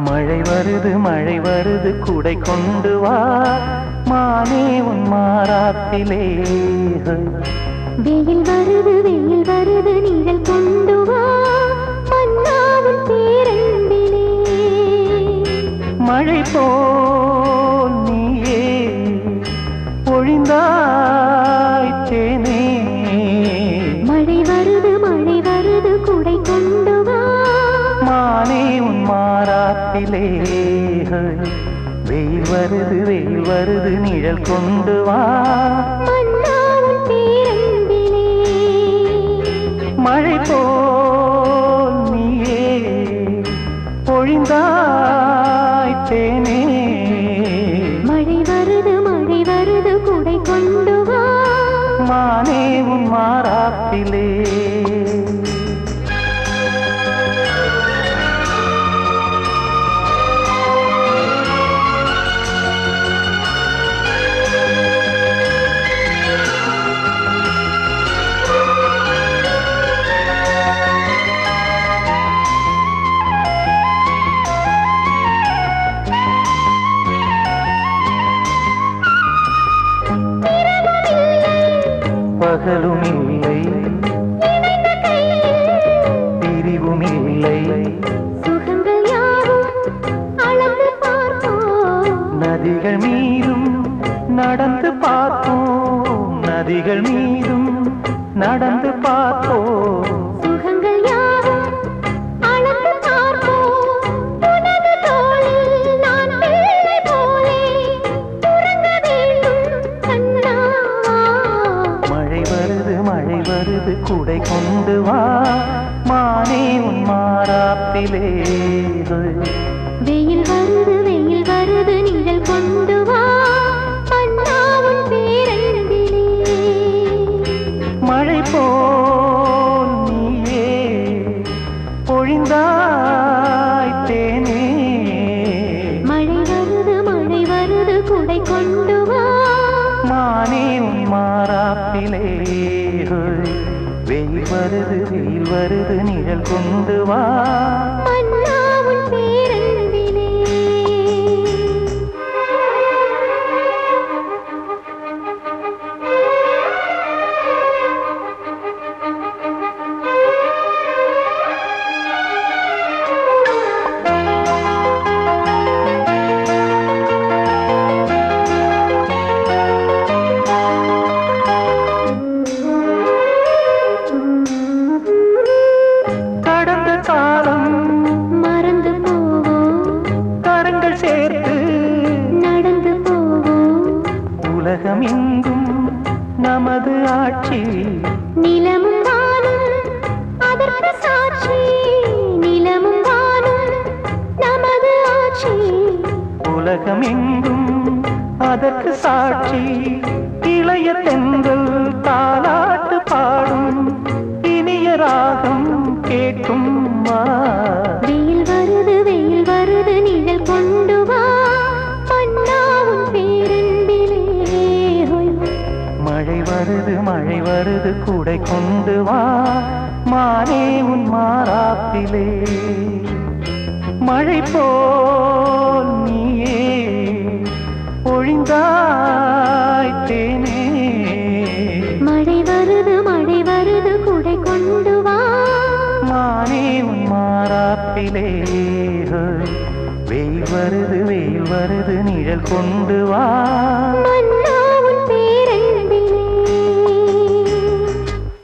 மழை வருது மழை வருது குடை கொண்டு வா மானே உன் மாறாத்திலே வெயில் வருது வெயில் வருது மாறாத்திலே வெயில் வருது வெயில் வருது நிழல் கொண்டு வா. மழை போல் நீயே. பொழிந்தாய் தேனே. மழை வருது மழை வருது குடை கொண்டு வா. மானே உன் மாறாத்திலே. பகலும் இல்லை பிரிவும் இல்லை நதிகள் மீதும் நடந்து பார்ப்போம். நதிகள் மீதும் நடந்து பார்ப்போம். வருது குடை கொண்டு வா மானே உன் மாறாப்பிலே வெயில் வருது வெயில் வருது நிழல் கொண்டு வா மழை போல் நீயே பொழிந்தாய் தேனே மழை வருது மழை வருது குடை கொண்டு வா மானே உன் மாறாப்பிலே வெயில் வருது வெயில் வருது நிழல் கொண்டு வா. கரங்கள் சேர்த்து நடந்து போவோம். உலகம் எங்கும் நமது ஆட்சி. நிலமும் வானும் அதற்கு சாட்சி. நிலமும் வானும் நமது ஆட்சி. உலகம் எங்கும் அதற்கு சாட்சி. இளைய தென்றல் தாலாட்டு பாடும் இனிய ராகம் கேட்கும் வா. மழை வருது கூடை கொண்டு வா. மானே உன் மாறாப்பிலே. மழை போல் நீயே. பொழிந்தாய் தேனே. மழை வருது மழை வருது குடை கொண்டு வா. மானே உன் மாறாப்பிலே. வெயில் வருது வெயில் வருது நிழல் கொண்டு வா.